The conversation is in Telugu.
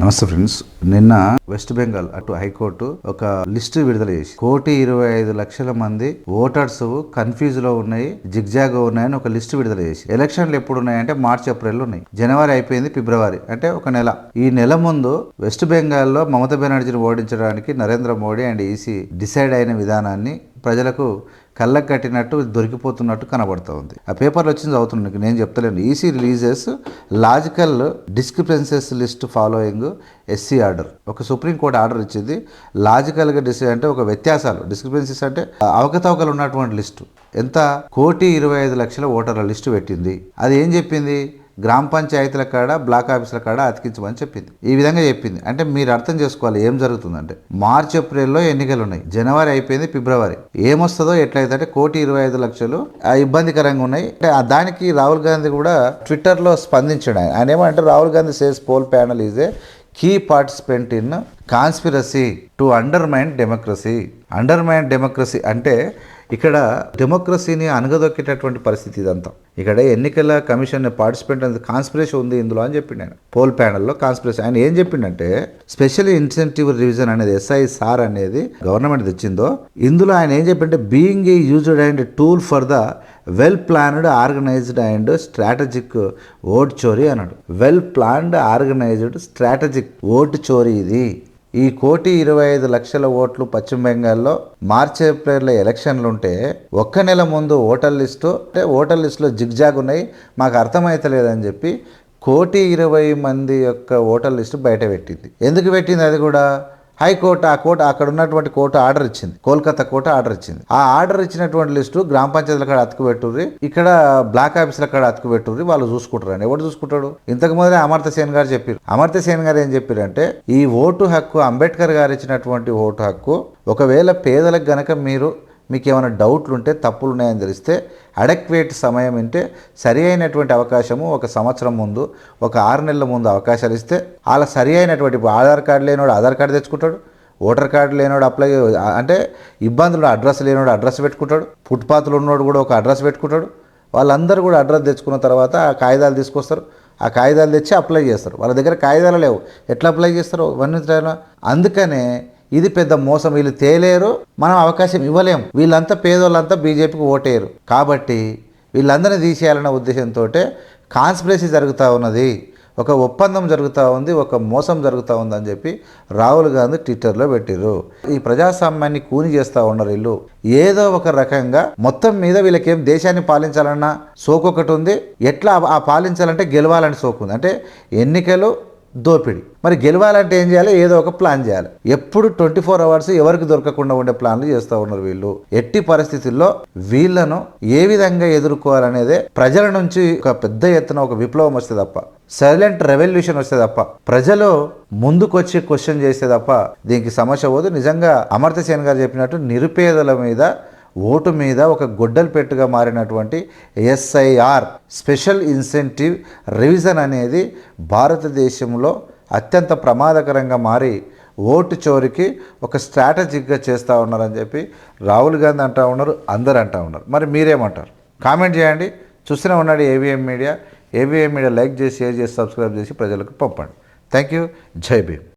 నమస్తే ఫ్రెండ్స్. నిన్న వెస్ట్ బెంగాల్ అటు హైకోర్టు ఒక లిస్ట్ విడుదల చేసి కోటి ఇరవై ఐదు లక్షల మంది ఓటర్స్ కన్ఫ్యూజ్లో ఉన్నాయి జిగ్జాగ్ ఉన్నాయని ఒక లిస్ట్ విడుదల చేసి ఎలక్షన్లు ఎప్పుడు ఉన్నాయంటే మార్చి ఏప్రిల్ ఉన్నాయి. జనవరి అయిపోయింది ఫిబ్రవరి అంటే ఒక నెల. ఈ నెల ముందు వెస్ట్ బెంగాల్లో మమతా బెనర్జీని ఓడించడానికి Narendra Modi and EC decide అయిన విధానాన్ని ప్రజలకు కళ్ళకు కట్టినట్టు దొరికిపోతున్నట్టు కనబడుతూ ఉంది. ఆ పేపర్లో వచ్చింది చదువుతున్నాను నేను చెప్తలేను. EC releases logical discrepancies list following SC order. ఒక సుప్రీంకోర్టు ఆర్డర్ ఇచ్చింది లాజికల్గా డిస్ అంటే ఒక వ్యత్యాసాలు. డిస్క్రిపెన్సీస్ అంటే అవకతవకలు ఉన్నటువంటి లిస్టు. ఎంత? కోటి ఇరవై ఐదు లక్షల ఓటర్ల లిస్టు పెట్టింది. అది ఏం చెప్పింది? గ్రామ పంచాయతీల కాడ బ్లాక్ ఆఫీసుల కాడ అతికించమని చెప్పింది. ఈ విధంగా చెప్పింది. అంటే మీరు అర్థం చేసుకోవాలి ఏం జరుగుతుందంటే మార్చి ఏప్రిల్లో ఎన్నికలు ఉన్నాయి జనవరి అయిపోయింది ఫిబ్రవరి. ఏమొస్తుందో ఎట్లయితే అంటే కోటి ఇరవై ఐదు లక్షలు ఆ, ఇబ్బందికరంగా ఉన్నాయి. అంటే దానికి రాహుల్ గాంధీ కూడా ట్విట్టర్లో స్పందించాడు. ఆయన ఆయన ఏమంటే Rahul Gandhi says poll panel is a key participant in conspiracy to undermine democracy undermine democracy అంటే ఇక్కడ డెమోక్రసీని అనగదొక్కేటటువంటి పరిస్థితి ఇదంతా. ఇక్కడ ఎన్నికల కమిషన్ పార్టిసిపెంట్ అనేది కాన్స్పిరేషన్ ఉంది ఇందులో అని చెప్పిండు ఆయన. పోల్ ప్యానల్లో కాన్స్పిరేషన్ ఆయన ఏం చెప్పిండంటే స్పెషల్ ఇన్సెంటివ్ రివిజన్ అనేది ఎస్ఐ సార్ అనేది గవర్నమెంట్ తెచ్చిందో ఇందులో ఆయన ఏం చెప్పింటే being a used and tool for the well planned organised and strategic vote చోరీ అన్నాడు. Well planned organised strategic vote చోరీ ఇది. ఈ కోటి ఇరవై ఐదు లక్షల ఓట్లు పశ్చిమ బెంగాల్లో మార్చి ఏప్రిల్లో ఎలక్షన్లు ఉంటే ఒక్క నెల ముందు ఓటర్ లిస్టు అంటే ఓటర్ లిస్టులో జిగ్జాగ్ ఉన్నాయి మాకు అర్థమైతలేదని చెప్పి కోటి ఇరవై మంది యొక్క ఓటర్ లిస్టు బయట పెట్టింది. ఎందుకు పెట్టింది అది కూడా? హైకోర్టు ఆ కోర్టు అక్కడ ఉన్నటువంటి కోర్టు ఆర్డర్ ఇచ్చింది. కోల్కతా కోర్టు ఆర్డర్ ఇచ్చింది. ఆ ఆర్డర్ ఇచ్చినటువంటి లిస్టు గ్రామ పంచాయతీల కాడ అతుకు పెట్టుర్రి ఇక్కడ బ్లాక్ ఆఫీసుల కాడ అతుకు పెట్టుర్రి వాళ్ళు చూసుకుంటారు అని. ఎవరు చూసుకుంటాడు? ఇంతకు ముందే అమర్త సేన్ గారు చెప్పారు అమర్త సేన్ గారు ఏం చెప్పారంటే ఈ ఓటు హక్కు అంబేద్కర్ గారు ఇచ్చినటువంటి ఓటు హక్కు ఒకవేళ పేదలకు గనక మీరు మీకు ఏమైనా డౌట్లు ఉంటే తప్పులు ఉన్నాయని తెలిస్తే అడక్వేట్ సమయం అంటే సరి అయినటువంటి అవకాశము ఒక సంవత్సరం ముందు ఒక ఆరు నెలల ముందు అవకాశాలు ఇస్తే వాళ్ళ సరి అయినటువంటి ఇప్పుడు ఆధార్ కార్డు లేనివాడు ఆధార్ కార్డు తెచ్చుకుంటాడు ఓటర్ కార్డు లేనివాడు అప్లై అంటే ఇబ్బందులు అడ్రస్ లేనివాడు అడ్రస్ పెట్టుకుంటాడు ఫుట్పాత్లు ఉన్నవాడు కూడా ఒక అడ్రస్ పెట్టుకుంటాడు వాళ్ళందరూ కూడా అడ్రస్ తెచ్చుకున్న తర్వాత ఆ కాగితాలు తీసుకొస్తారు ఆ కాగితాలు తెచ్చి అప్లై చేస్తారు. వాళ్ళ దగ్గర కాగితాలు లేవు. ఎట్లా అప్లై చేస్తారు వర్ణించడం అందుకనే ఇది పెద్ద మోసం. వీళ్ళు తేలేరు మనం అవకాశం ఇవ్వలేం వీళ్ళంతా పేదోళ్ళంతా బీజేపీకి ఓటేయరు. కాబట్టి వీళ్ళందరినీ తీసేయాలన్న ఉద్దేశంతో కాన్స్పిరసీ జరుగుతూ ఉన్నది. ఒక ఒప్పందం జరుగుతూ ఉంది ఒక మోసం జరుగుతూ ఉంది అని చెప్పి రాహుల్ గాంధీ ట్విట్టర్లో పెట్టిర్రు. ఈ ప్రజాస్వామ్యాన్ని కూని చేస్తూ ఉన్నారు వీళ్ళు. ఏదో ఒక రకంగా మొత్తం మీద వీళ్ళకేం దేశాన్ని పాలించాలన్న సోకొకటి ఒకటి ఉంది. ఎట్లా ఆ పాలించాలంటే గెలవాలని సోకుంది అంటే ఎన్నికలు దోపిడీ. మరి గెలవాలంటే ఏం చేయాలి? ఏదో ఒక ప్లాన్ చేయాలి. ఎప్పుడు ట్వంటీ ఫోర్ అవర్స్ ఎవరికి దొరకకుండా ఉండే ప్లాన్లు చేస్తూ ఉన్నారు వీళ్ళు. ఎట్టి పరిస్థితుల్లో వీళ్ళను ఏ విధంగా ఎదుర్కోవాలనేదే ప్రజల నుంచి ఒక పెద్ద ఎత్తున ఒక విప్లవం వస్తే తప్ప సైలెంట్ రెవల్యూషన్ వస్తే తప్ప ప్రజలు ముందుకొచ్చి క్వశ్చన్ చేస్తే తప్ప దీనికి సమస్య పోదు. నిజంగా అమర్త్య సేన్ గారు చెప్పినట్టు నిరుపేదల మీద ఓటు మీద ఒక గొడ్డలు పెట్టుగా మారినటువంటి ఎస్ఐఆర్ స్పెషల్ ఇన్సెంటివ్ రివిజన్ అనేది భారతదేశంలో అత్యంత ప్రమాదకరంగా మారి ఓటు చోరికి ఒక స్ట్రాటజిక్గా చేస్తూ ఉన్నారని చెప్పి రాహుల్ గాంధీ అంటూ ఉన్నారు అందరు అంటూ ఉన్నారు. మరి మీరేమంటారు? కామెంట్ చేయండి. చూస్తూనే ఉన్నాడు EVM media. EVM media like చేసి షేర్ చేసి సబ్స్క్రైబ్ చేసి ప్రజలకు పంపండి. Thank you. జై భీమ్.